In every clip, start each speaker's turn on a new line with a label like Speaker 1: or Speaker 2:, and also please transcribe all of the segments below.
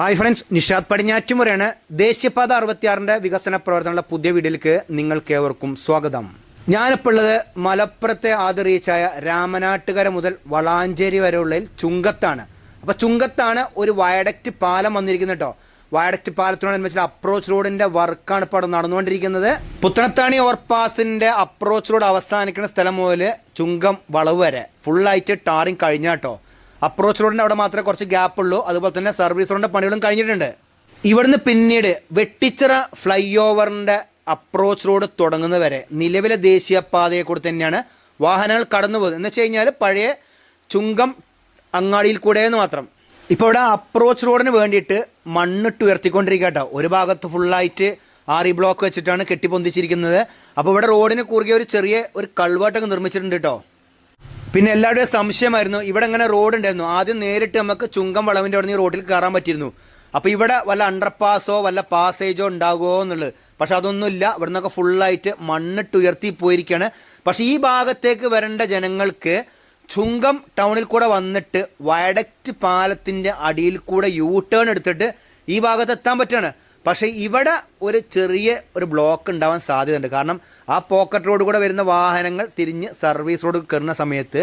Speaker 1: Hi friends Nishad പടിഞ്ഞാറ്റുമുറയാണ് ദേശീയപാത അറുപത്തിയാറിന്റെ വികസന പ്രവർത്തനങ്ങളുടെ പുതിയ വീഡിയോയിലേക്ക് നിങ്ങൾക്കേവർക്കും സ്വാഗതം. ഞാനിപ്പോൾ ഉള്ളത് മലപ്പുറത്തെ ആദ്യ രാമനാട്ടുകര മുതൽ വളാഞ്ചേരി വരെയുള്ളതിൽ ചുങ്കത്താണ്. അപ്പോൾ ചുങ്കത്താണ് ഒരു വയഡക്റ്റ് പാലം വന്നിരിക്കുന്നത് കേട്ടോ. വയഡക്റ്റ് പാലത്തിനോടനുബന്ധിച്ച് അപ്രോച്ച് റോഡിന്റെ വർക്കാണ് ഇപ്പോൾ നടന്നുകൊണ്ടിരിക്കുന്നത്. പുത്തനത്താണി ഓവർപാസിന്റെ അപ്രോച്ച് റോഡ് അവസാനിക്കുന്ന സ്ഥലം മുതൽ ചുങ്കം വളവ് വരെ. ഫുള്ളായിട്ട് ടാറിങ് കഴിഞ്ഞ കേട്ടോ. അപ്രോച്ച് റോഡിന്റെ അവിടെ മാത്രമേ കുറച്ച് ഗ്യാപ്പ് ഉള്ളൂ അതുപോലെ തന്നെ സർവീസ് റോഡിന്റെ പണികളും കഴിഞ്ഞിട്ടുണ്ട്. ഇവിടുന്ന് പിന്നീട് വെട്ടിച്ചിറ ഫ്ലൈ ഓവറിന്റെ അപ്രോച്ച് റോഡ് തുടങ്ങുന്നവരെ നിലവിലെ ദേശീയപാതയെ കൂടെ തന്നെയാണ് വാഹനങ്ങൾ കടന്നു പോകുന്നത്. എന്ന് വെച്ച് കഴിഞ്ഞാൽ പഴയ ചുങ്കം അങ്ങാടിയിൽ കൂടെ എന്ന് മാത്രം. ഇപ്പോൾ ഇവിടെ അപ്രോച്ച് റോഡിന് വേണ്ടിയിട്ട് മണ്ണിട്ട് ഉയർത്തിക്കൊണ്ടിരിക്കുക കേട്ടോ. ഒരു ഭാഗത്ത് ഫുള്ളായിട്ട് ആറി ബ്ലോക്ക് വെച്ചിട്ടാണ് കെട്ടിപ്പൊന്തിച്ചിരിക്കുന്നത്. അപ്പോൾ ഇവിടെ റോഡിന് കുറുകെ ഒരു ചെറിയ ഒരു കൾവേട്ടൊക്കെ നിർമ്മിച്ചിട്ടുണ്ട് കേട്ടോ. പിന്നെ എല്ലാവരുടെയും സംശയമായിരുന്നു ഇവിടെ അങ്ങനെ റോഡ് ഉണ്ടായിരുന്നു. ആദ്യം നേരിട്ട് നമുക്ക് ചുങ്കം വളവിന്റെ അവിടെ നിന്ന് റോഡിൽ കയറാൻ പറ്റിയിരുന്നു. അപ്പോൾ ഇവിടെ വല്ല അണ്ടർപാസോ വല്ല പാസേജോ ഉണ്ടാകുമോ എന്നുള്ളത്. പക്ഷെ അതൊന്നുമില്ല. ഇവിടെ നിന്നൊക്കെ ഫുള്ളായിട്ട് മണ്ണിട്ട് ഉയർത്തി പോയിരിക്കുകയാണ്. പക്ഷേ ഈ ഭാഗത്തേക്ക് വരേണ്ട ജനങ്ങൾക്ക് ചുങ്കം ടൗണിൽ കൂടെ വന്നിട്ട് വയഡക്റ്റ് പാലത്തിന്റെ അടിയിൽ കൂടെ യൂ ടേൺ എടുത്തിട്ട് ഈ ഭാഗത്ത് എത്താൻ പറ്റുകയാണ്. പക്ഷേ ഇവിടെ ഒരു ചെറിയ ഒരു ബ്ലോക്ക് ഉണ്ടാവാൻ സാധ്യതയുണ്ട്. കാരണം ആ പോക്കറ്റ് റോഡ് കൂടെ വരുന്ന വാഹനങ്ങൾ തിരിഞ്ഞ് സർവീസ് റോഡ് കയറുന്ന സമയത്ത്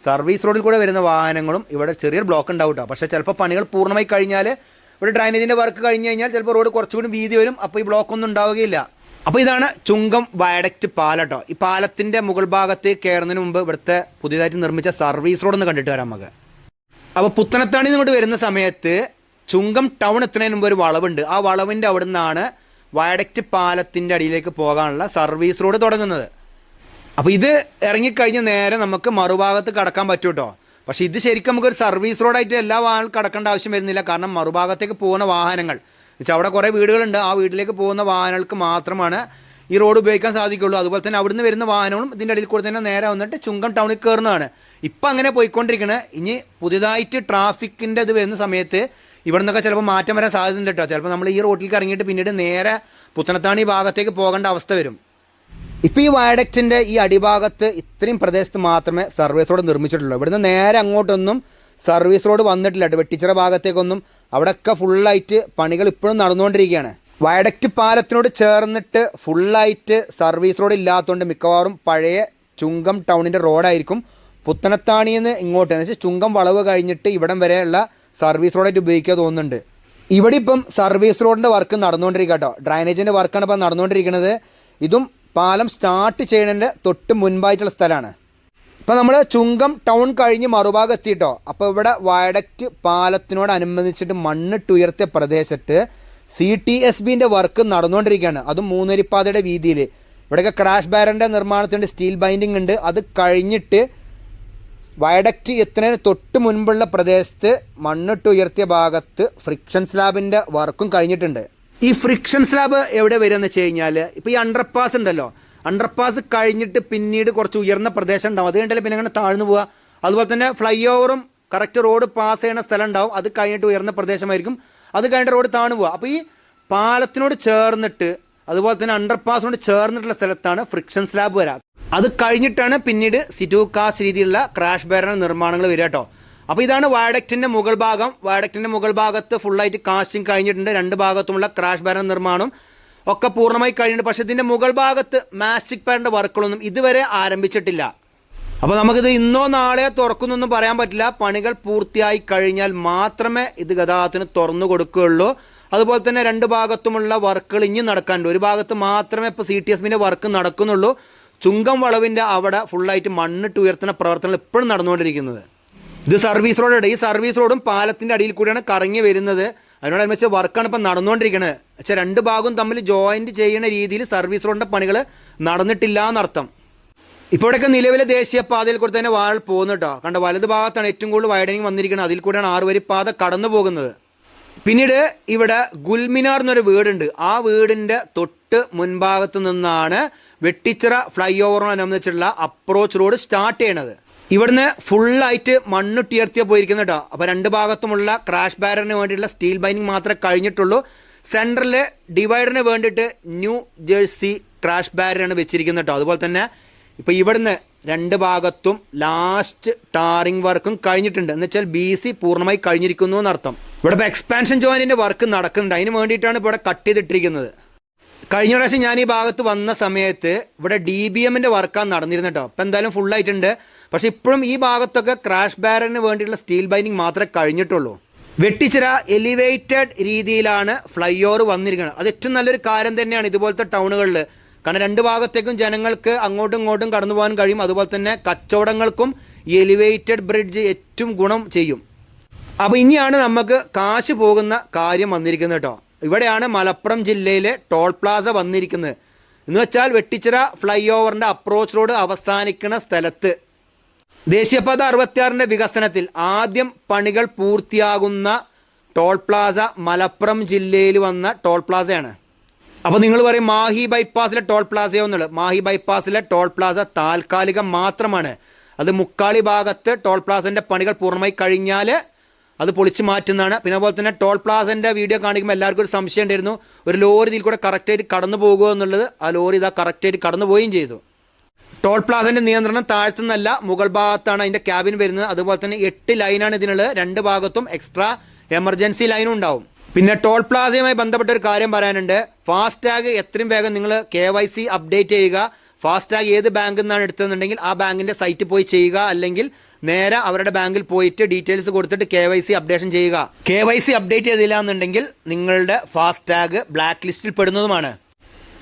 Speaker 1: സർവീസ് റോഡിൽ കൂടെ വരുന്ന വാഹനങ്ങളും ഇവിടെ ചെറിയൊരു ബ്ലോക്ക് ഉണ്ടാവും കേട്ടോ പക്ഷേ ചിലപ്പോൾ പണികൾ പൂർണമായി കഴിഞ്ഞാൽ ഇവിടെ ഡ്രൈനേജിന്റെ വർക്ക് കഴിഞ്ഞ് കഴിഞ്ഞാൽ ചിലപ്പോൾ റോഡ് കുറച്ചുകൂടി വീതി വരും അപ്പോൾ ഈ ബ്ലോക്ക് ഒന്നും ഉണ്ടാവുകയില്ല. അപ്പോൾ ഇതാണ് ചുങ്കം വയഡക്റ്റ് പാലട്ടോ ഈ പാലത്തിന്റെ മുകൾ ഭാഗത്ത് കയറുന്നതിന് മുമ്പ് ഇവിടുത്തെ പുതിയതായിട്ട് നിർമ്മിച്ച സർവീസ് റോഡ് ഒന്ന് കണ്ടിട്ട് വരാം നമുക്ക്. അപ്പോൾ പുത്തനത്താണി ഇങ്ങോട്ട് വരുന്ന സമയത്ത് ചുങ്കം ടൗൺ എത്തുന്നതിന് മുമ്പ് ഒരു വളവുണ്ട്. ആ വളവിന്റെ അവിടെ നിന്നാണ് വയഡക്റ്റ് പാലത്തിന്റെ അടിയിലേക്ക് പോകാനുള്ള സർവീസ് റോഡ് തുടങ്ങുന്നത്. അപ്പോൾ ഇത് ഇറങ്ങിക്കഴിഞ്ഞ് നേരെ നമുക്ക് മറുഭാഗത്ത് കടക്കാൻ പറ്റും കേട്ടോ പക്ഷേ ഇത് ശരിക്കും നമുക്കൊരു സർവീസ് റോഡായിട്ട് എല്ലാ വാഹനം കടക്കേണ്ട ആവശ്യം വരുന്നില്ല. കാരണം മറുഭാഗത്തേക്ക് പോകുന്ന വാഹനങ്ങൾ. വെച്ചാൽ അവിടെ കുറേ വീടുകളുണ്ട്. ആ വീട്ടിലേക്ക് പോകുന്ന വാഹനങ്ങൾക്ക് മാത്രമാണ് ഈ റോഡ് ഉപയോഗിക്കാൻ സാധിക്കുള്ളൂ. അതുപോലെ തന്നെ അവിടുന്ന് വരുന്ന വാഹനങ്ങളും ഇതിന്റെ അടിയിൽ കൂടെ തന്നെ നേരെ വന്നിട്ട് ചുങ്കം ടൗണിൽ കയറുന്നതാണ്. ഇപ്പം അങ്ങനെ പോയിക്കൊണ്ടിരിക്കുന്നത് ഇനി പുതിയതായിട്ട് ട്രാഫിക്കിന്റെ ഇത് വരുന്ന സമയത്ത് ഇവിടെ നിന്നൊക്കെ ചിലപ്പോൾ മാറ്റം വരാൻ സാധ്യതയുണ്ട് കേട്ടോ ചിലപ്പോൾ നമ്മൾ ഈ റോട്ടിലേക്ക് ഇറങ്ങിയിട്ട് പിന്നീട് നേരെ പുത്തനത്താണി ഭാഗത്തേക്ക് പോകേണ്ട അവസ്ഥ വരും. ഇപ്പോൾ ഈ വയഡക്റ്റിന്റെ ഈ അടിഭാഗത്ത് ഇത്രയും പ്രദേശത്ത് മാത്രമേ സർവീസ് റോഡ് നിർമ്മിച്ചിട്ടുള്ളൂ. ഇവിടുന്ന് നേരെ അങ്ങോട്ടൊന്നും സർവീസ് റോഡ് വന്നിട്ടില്ല വെട്ടിച്ചിറ ഭാഗത്തേക്കൊന്നും. അവിടെയൊക്കെ ഫുള്ളായിട്ട് പണികൾ ഇപ്പോഴും നടന്നുകൊണ്ടിരിക്കുകയാണ്. വയഡക്റ്റ് പാലത്തിനോട് ചേർന്നിട്ട് ഫുള്ളായിട്ട് സർവീസ് റോഡ് ഇല്ലാത്തതുകൊണ്ട് മിക്കവാറും പഴയ ചുങ്കം ടൗണിന്റെ റോഡായിരിക്കും പുത്തനത്താണിയിൽ നിന്ന് ഇങ്ങോട്ട്. എന്ന് വെച്ചാൽ ചുങ്കം വളവ് കഴിഞ്ഞിട്ട് ഇവിടം വരെയുള്ള സർവീസ് റോഡായിട്ട് ഉപയോഗിക്കുക തോന്നുന്നുണ്ട്. ഇവിടെ ഇപ്പം സർവീസ് റോഡിന്റെ വർക്ക് നടന്നുകൊണ്ടിരിക്കുക കേട്ടോ. ഡ്രൈനേജിന്റെ വർക്കാണ് ഇപ്പം നടന്നുകൊണ്ടിരിക്കുന്നത്. ഇതും പാലം സ്റ്റാർട്ട് ചെയ്യുന്നതിന്റെ തൊട്ട് മുൻപായിട്ടുള്ള സ്ഥലമാണ്. ഇപ്പം നമ്മൾ ചുങ്കം ടൗൺ കഴിഞ്ഞ് മറുഭാഗം എത്തിയിട്ടോ. അപ്പോൾ ഇവിടെ വയഡക്റ്റ് പാലത്തിനോടനുബന്ധിച്ചിട്ട് മണ്ണിട്ട് ഉയർത്തിയ പ്രദേശത്ത് സി ടി എസ് ബിന്റെ വർക്ക് നടന്നുകൊണ്ടിരിക്കുകയാണ്. അതും മൂന്നരിപ്പാതയുടെ വീതിയിൽ ഇവിടെയൊക്കെ ക്രാഷ് ബാരന്റെ നിർമ്മാണത്തിന്റെ സ്റ്റീൽ ബൈൻഡിങ് ഉണ്ട്. അത് കഴിഞ്ഞിട്ട് വയഡക്റ്റ് എത്തുന്നതിന് തൊട്ട് മുൻപുള്ള പ്രദേശത്ത് മണ്ണിട്ട് ഉയർത്തിയ ഭാഗത്ത് ഫ്രിക്ഷൻ സ്ലാബിന്റെ വർക്കും കഴിഞ്ഞിട്ടുണ്ട്. ഈ ഫ്രിക്ഷൻ സ്ലാബ് എവിടെ വരിക എന്ന് വെച്ച് കഴിഞ്ഞാൽ ഇപ്പോൾ ഈ അണ്ടർപാസ് ഉണ്ടല്ലോ. അണ്ടർപാസ് കഴിഞ്ഞിട്ട് പിന്നീട് കുറച്ച് ഉയർന്ന പ്രദേശം ഉണ്ടാവും. അത് കഴിഞ്ഞാൽ പിന്നെ അങ്ങനെ താഴ്ന്നു പോവുക. അതുപോലെ തന്നെ ഫ്ലൈ ഓവറും കറക്റ്റ് റോഡ് പാസ് ചെയ്യുന്ന സ്ഥലം ഉണ്ടാവും. അത് കഴിഞ്ഞിട്ട് ഉയർന്ന പ്രദേശമായിരിക്കും. അത് കഴിഞ്ഞിട്ട് റോഡ് താണു പോവുക. അപ്പോൾ ഈ പാലത്തിനോട് ചേർന്നിട്ട് അതുപോലെ തന്നെ അണ്ടർപാസിനോട് ചേർന്നിട്ടുള്ള സ്ഥലത്താണ് ഫ്രിക്ഷൻ സ്ലാബ് വരാം. അത് കഴിഞ്ഞിട്ടാണ് പിന്നീട് സിറ്റുകാസ് രീതിയിലുള്ള ക്രാഷ് ബാരണ നിർമ്മാണങ്ങൾ വരിക കേട്ടോ. അപ്പോൾ ഇതാണ് വയഡക്റ്റിന്റെ മുകൾ ഭാഗം. വയഡക്റ്റിന്റെ മുകൾ ഭാഗത്ത് ഫുള്ളായിട്ട് കാസ്റ്റിംഗ് കഴിഞ്ഞിട്ടുണ്ട്. രണ്ട് ഭാഗത്തുമുള്ള ക്രാഷ് ബാരൻ നിർമ്മാണം ഒക്കെ പൂർണമായി കഴിഞ്ഞിട്ടുണ്ട്. പക്ഷേ ഇതിന്റെ മുകൾ ഭാഗത്ത് മാസ്റ്റിക് പാഡിന്റെ വർക്കുകളൊന്നും ഇതുവരെ ആരംഭിച്ചിട്ടില്ല. അപ്പോൾ നമുക്കിത് ഇന്നോ നാളെയോ തുറക്കുന്നൊന്നും പറയാൻ പറ്റില്ല. പണികൾ പൂർത്തിയായി കഴിഞ്ഞാൽ മാത്രമേ ഇത് ഗതാഗതത്തിന് തുറന്നു കൊടുക്കുകയുള്ളൂ. അതുപോലെ തന്നെ രണ്ട് ഭാഗത്തുമുള്ള വർക്കുകൾ ഇനി നടക്കാനുണ്ട്. ഒരു ഭാഗത്ത് മാത്രമേ ഇപ്പോൾ സി ടി എസ് വർക്ക് നടക്കുന്നുള്ളൂ. ചുങ്കം വളവിന്റെ അവിടെ ഫുള്ളായിട്ട് മണ്ണിട്ട് ഉയർത്തുന്ന പ്രവർത്തനങ്ങൾ ഇപ്പോഴും നടന്നുകൊണ്ടിരിക്കുന്നത്. ഇത് സർവീസ് റോഡാണ് ഈ സർവീസ് റോഡും പാലത്തിന്റെ അടിയിൽ കൂടിയാണ് കറങ്ങി വരുന്നത്. അതിനോട് അതിനോടനുബന്ധിച്ച് വർക്കാണ് ഇപ്പം നടന്നുകൊണ്ടിരിക്കുന്നത് പക്ഷേ രണ്ട് ഭാഗവും തമ്മിൽ ജോയിന്റ് ചെയ്യുന്ന രീതിയിൽ സർവീസ് റോഡിന്റെ പണികൾ നടന്നിട്ടില്ല എന്നർത്ഥം. ഇപ്പോഴൊക്കെ നിലവിലെ ദേശീയപാതയിൽ കൂടെ തന്നെ വാഴ പോകുന്നു കേട്ടോ. കണ്ട വലത് ഭാഗത്താണ് ഏറ്റവും കൂടുതൽ വൈഡനിങ് വന്നിരിക്കുന്നത്. അതിൽ കൂടെയാണ് ആറുവരി പാത കടന്നു പോകുന്നത് പിന്നീട് ഇവിടെ ഗുൽമിനാർ എന്നൊരു വീടുണ്ട്. ആ വീടിന്റെ തൊട്ട് മുൻഭാഗത്ത് നിന്നാണ് വെട്ടിച്ചിറ ഫ്ലൈ ഓവറിനനുബന്ധിച്ചുള്ള അപ്രോച്ച് റോഡ് സ്റ്റാർട്ട് ചെയ്യണത്. ഇവിടുന്ന് ഫുള്ളായിട്ട് മണ്ണ് മണ്ണുട്ടിയർത്തിയ പോയിരിക്കുന്നു കേട്ടോ. അപ്പോൾ രണ്ട് ഭാഗത്തുമുള്ള ക്രാഷ് ബാരറിന് വേണ്ടിയിട്ടുള്ള സ്റ്റീൽ ബൈനിങ് മാത്രമേ കഴിഞ്ഞിട്ടുള്ളൂ. സെന്ററിൽ ഡിവൈഡറിന് വേണ്ടിയിട്ട് ന്യൂ ജേഴ്സി ക്രാഷ് ബാരറാണ് വെച്ചിരിക്കുന്നത് കേട്ടോ. അതുപോലെ തന്നെ ഇപ്പോൾ ഇവിടുന്ന് രണ്ട് ഭാഗത്തും ലാസ്റ്റ് ടാറിംഗ് വർക്കും കഴിഞ്ഞിട്ടുണ്ട്. എന്ന് വെച്ചാൽ ബി സി പൂർണമായി കഴിഞ്ഞിരിക്കുന്നു എന്നർത്ഥം. ഇവിടെ ഇപ്പോൾ എക്സ്പാൻഷൻ ജോയിന്റിന്റെ വർക്ക് നടക്കുന്നുണ്ട്. അതിന് വേണ്ടിയിട്ടാണ് ഇപ്പോൾ ഇവിടെ കട്ട് ചെയ്തിട്ടിരിക്കുന്നത്. കഴിഞ്ഞ പ്രാവശ്യം ഞാൻ ഈ ഭാഗത്ത് വന്ന സമയത്ത് ഇവിടെ ഡി ബി എമ്മിന്റെ വർക്കാണ് നടന്നിരുന്നത് കേട്ടോ അപ്പം എന്തായാലും ഫുൾ ആയിട്ടുണ്ട്. പക്ഷേ ഇപ്പോഴും ഈ ഭാഗത്തൊക്കെ ക്രാഷ് ബാരന് വേണ്ടിയിട്ടുള്ള സ്റ്റീൽ ബൈൻഡിങ് മാത്രമേ കഴിഞ്ഞിട്ടുള്ളൂ. വെട്ടിച്ചിര എലിവേറ്റഡ് രീതിയിലാണ് ഫ്ലൈ ഓവർ വന്നിരിക്കുന്നത്. അത് ഏറ്റവും നല്ലൊരു കാര്യം തന്നെയാണ് ഇതുപോലത്തെ ടൗണുകളിൽ കാരണം രണ്ട് ഭാഗത്തേക്കും ജനങ്ങൾക്ക് അങ്ങോട്ടും ഇങ്ങോട്ടും കടന്നു പോകാൻ കഴിയും. അതുപോലെ തന്നെ കച്ചവടങ്ങൾക്കും ഈ എലിവേറ്റഡ് ബ്രിഡ്ജ് ഏറ്റവും ഗുണം ചെയ്യും. അപ്പോൾ ഇനിയാണ് നമുക്ക് കാശ് പോകുന്ന കാര്യം വന്നിരിക്കുന്നത് കേട്ടോ ഇവിടെയാണ് മലപ്പുറം ജില്ലയിലെ ടോൾ പ്ലാസ വന്നിരിക്കുന്നത്. എന്ന് വെച്ചാൽ വെട്ടിച്ചിറ ഫ്ലൈ ഓവറിന്റെ അപ്രോച്ച് റോഡ് അവസാനിക്കുന്ന സ്ഥലത്ത്. ദേശീയപാത അറുപത്തിയാറിന്റെ വികസനത്തിൽ ആദ്യം പണികൾ പൂർത്തിയാകുന്ന ടോൾ പ്ലാസ മലപ്പുറം ജില്ലയിൽ വന്ന ടോൾ പ്ലാസയാണ്. അപ്പോൾ നിങ്ങൾ പറയും മാഹി ബൈപ്പാസിലെ ടോൾ പ്ലാസയോ എന്നുള്ളത്. മാഹി ബൈപ്പാസിലെ ടോൾ പ്ലാസ താൽക്കാലികം മാത്രമാണ്. അത് മുക്കാളി ഭാഗത്ത് ടോൾ പ്ലാസന്റെ പണികൾ പൂർണമായി കഴിഞ്ഞാൽ അത് പൊളിച്ച് മാറ്റുന്നതാണ്. പിന്നെ അതുപോലെ തന്നെ ടോൾ പ്ലാസന്റെ വീഡിയോ കാണിക്കുമ്പോൾ എല്ലാവർക്കും ഒരു സംശയം ഉണ്ടായിരുന്നു. ഒരു ലോറി ഇതിൽ കൂടെ കറക്റ്റായിട്ട് കടന്നു പോകുമോ എന്നുള്ളത് ആ ലോറി ഇതാ കറക്റ്റായിട്ട് കടന്നു പോവുകയും ചെയ്തു. ടോൾ പ്ലാസന്റെ നിയന്ത്രണം താഴ്ത്തുന്നല്ല മുകൾ ഭാഗത്താണ് അതിന്റെ ക്യാബിൻ വരുന്നത്. അതുപോലെ തന്നെ എട്ട് ലൈനാണ് ഇതിനുള്ളത്. രണ്ട് ഭാഗത്തും എക്സ്ട്രാ എമർജൻസി ലൈനും ഉണ്ടാവും. പിന്നെ ടോൾ പ്ലാസയുമായി ബന്ധപ്പെട്ട ഒരു കാര്യം പറയാനുണ്ട്. ഫാസ്ടാഗ് എത്രയും വേഗം നിങ്ങൾ കെ അപ്ഡേറ്റ് ചെയ്യുക. ഫാസ്ടാഗ് ഏത് ബാങ്കിൽ നിന്നാണ് എടുത്തതെന്നുണ്ടെങ്കിൽ ആ ബാങ്കിന്റെ സൈറ്റിൽ പോയി ചെയ്യുക. അല്ലെങ്കിൽ നേരെ അവരുടെ ബാങ്കിൽ പോയിട്ട് ഡീറ്റെയിൽസ് കൊടുത്തിട്ട് കെ വൈ സി അപ്ഡേഷൻ ചെയ്യുക. കെ വൈ സി അപ്ഡേറ്റ് ചെയ്തില്ല എന്നുണ്ടെങ്കിൽ നിങ്ങളുടെ ഫാസ്ടാഗ് ബ്ലാക്ക് ലിസ്റ്റിൽ പെടുന്നതുമാണ്.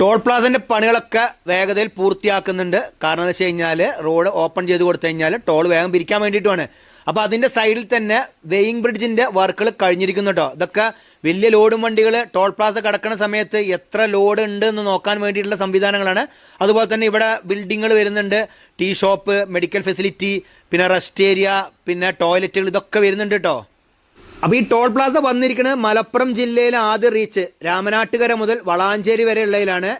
Speaker 1: ടോൾ പ്ലാസന്റെ പണികളൊക്കെ വേഗതയിൽ പൂർത്തിയാക്കുന്നുണ്ട്. കാരണം എന്ന് വെച്ച് കഴിഞ്ഞാൽ റോഡ് ഓപ്പൺ ചെയ്ത് കൊടുത്തു കഴിഞ്ഞാൽ ടോൾ വേഗം പിരിക്കാൻ വേണ്ടിയിട്ടുമാണ് അപ്പോൾ അതിന്റെ സൈഡിൽ തന്നെ വെയിങ് ബ്രിഡ്ജിന്റെ വർക്കുകൾ കഴിഞ്ഞിരിക്കുന്നു കേട്ടോ ഇതൊക്കെ വലിയ ലോഡും വണ്ടികൾ ടോൾ പ്ലാസ കടക്കുന്ന സമയത്ത് എത്ര ലോഡ് ഉണ്ട് എന്ന് നോക്കാൻ വേണ്ടിയിട്ടുള്ള സംവിധാനങ്ങളാണ്. അതുപോലെ തന്നെ ഇവിടെ ബിൽഡിങ്ങുകൾ വരുന്നുണ്ട്. ടീ ഷോപ്പ് മെഡിക്കൽ ഫെസിലിറ്റി പിന്നെ റെസ്റ്റ് ഏരിയ പിന്നെ ടോയ്ലറ്റുകൾ ഇതൊക്കെ വരുന്നുണ്ട് കേട്ടോ അപ്പോൾ ഈ ടോൾ പ്ലാസ വന്നിരിക്കുന്നത് മലപ്പുറം ജില്ലയിലെ ആദ്യ റീച്ച് രാമനാട്ടുകര മുതൽ വളാഞ്ചേരി വരെ ഉള്ളതിലാണ്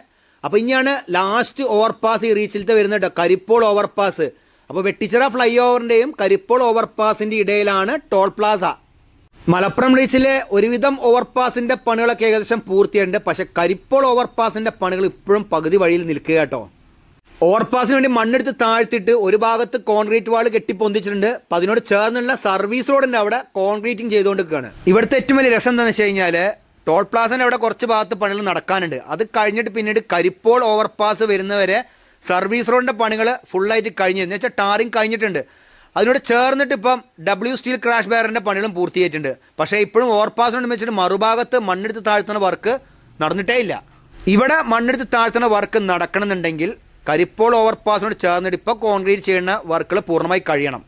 Speaker 1: അപ്പോൾ ഇനിയാണ് ലാസ്റ്റ് ഓവർപാസ് ഈ റീച്ചിലത്തെ വരുന്നത് കേട്ടോ കരിപ്പോൾ ഓവർപാസ് അപ്പോൾ വെട്ടിച്ചിറ ഫ്ലൈ ഓവറിന്റെയും കരിപ്പോൾ ഓവർപാസിന്റെ ഇടയിലാണ് ടോൾ പ്ലാസ. മലപ്പുറം റീച്ചിലെ ഒരുവിധം ഓവർപാസിന്റെ പണികളൊക്കെ ഏകദേശം പൂർത്തിയായിട്ടുണ്ട്. പക്ഷേ കരിപ്പോൾ ഓവർപാസിന്റെ പണികൾ ഇപ്പോഴും പകുതി വഴിയിൽ നിൽക്കുക കേട്ടോ. ഓവർപാസിന് വേണ്ടി മണ്ണെടുത്ത് താഴ്ത്തിയിട്ട് ഒരു ഭാഗത്ത് കോൺക്രീറ്റ് വാൾ കെട്ടിപ്പൊന്തിച്ചിട്ടുണ്ട് അപ്പം അതിനോട് ചേർന്നുള്ള സർവീസ് റോഡിന്റെ അവിടെ കോൺക്രീറ്റിംഗ് ചെയ്തുകൊണ്ടിരിക്കുകയാണ്. ഇവിടുത്തെ ഏറ്റവും വലിയ രസം എന്താണെന്ന് വെച്ച് കഴിഞ്ഞാൽ ടോൾ പ്ലാസിന്റെ അവിടെ കുറച്ച് ഭാഗത്ത് പണികൾ നടക്കാനുണ്ട്. അത് കഴിഞ്ഞിട്ട് പിന്നീട് കരിപ്പോൾ ഓവർപാസ് വരുന്നവരെ സർവീസ് റോഡിന്റെ പണികൾ ഫുള്ളായിട്ട് കഴിഞ്ഞു. എന്ന് വെച്ചാൽ ടാറിങ് കഴിഞ്ഞിട്ടുണ്ട്. അതിനോട് ചേർന്നിട്ട് ഇപ്പം ഡബ്ല്യു സ്റ്റീൽ ക്രാഷ് ബാരറിന്റെ പണികളും പൂർത്തിയായിട്ടുണ്ട്. പക്ഷേ ഇപ്പോഴും ഓവർപാസിനോട് വെച്ചിട്ട് മറുഭാഗത്ത് മണ്ണെടുത്ത് താഴ്ത്തുന്ന വർക്ക് നടന്നിട്ടേ ഇല്ല. ഇവിടെ മണ്ണെടുത്ത് താഴ്ത്തുന്ന വർക്ക് നടക്കണമെന്നുണ്ടെങ്കിൽ കരിപ്പോൾ ഓവർപാസിനോട് ചേർന്നിട്ട് ഇപ്പോൾ കോൺക്രീറ്റ് ചെയ്യുന്ന വർക്കുകൾ പൂർണമായി കഴിയണം.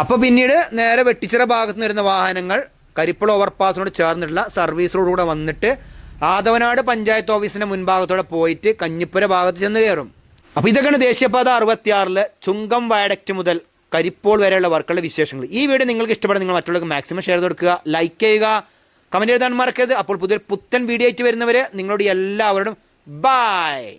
Speaker 1: അപ്പോൾ പിന്നീട് നേരെ വെട്ടിച്ചിറ ഭാഗത്ത് നിന്ന് വരുന്ന വാഹനങ്ങൾ കരിപ്പോൾ ഓവർപാസിനോട് ചേർന്നിട്ടുള്ള സർവീസ് റോഡിലൂടെ വന്നിട്ട് ആദവനാട് പഞ്ചായത്ത് ഓഫീസിന്റെ മുൻഭാഗത്തോടെ പോയിട്ട് കഞ്ഞിപ്പുര ഭാഗത്ത് ചെന്ന് കയറും. അപ്പോൾ ഇതൊക്കെയാണ് ദേശീയപാത അറുപത്തിയാറിൽ ചുങ്കം വയഡക്റ്റ് മുതൽ കരിപ്പോൾ വരെയുള്ള വർക്കുകളുടെ വിശേഷങ്ങൾ. ഈ വീഡിയോ നിങ്ങൾക്ക് ഇഷ്ടപ്പെടുന്ന നിങ്ങൾ മറ്റുള്ളവർക്ക് മാക്സിമം ഷെയർ കൊടുക്കുക ലൈക്ക് ചെയ്യുക കമന്റ് എഴുതാൻ മറക്കരുത്. അപ്പോൾ പുതിയൊരു പുത്തൻ വീഡിയോ ആയിട്ട് വരുന്നവർ നിങ്ങളോട് എല്ലാവരോടും ബായ്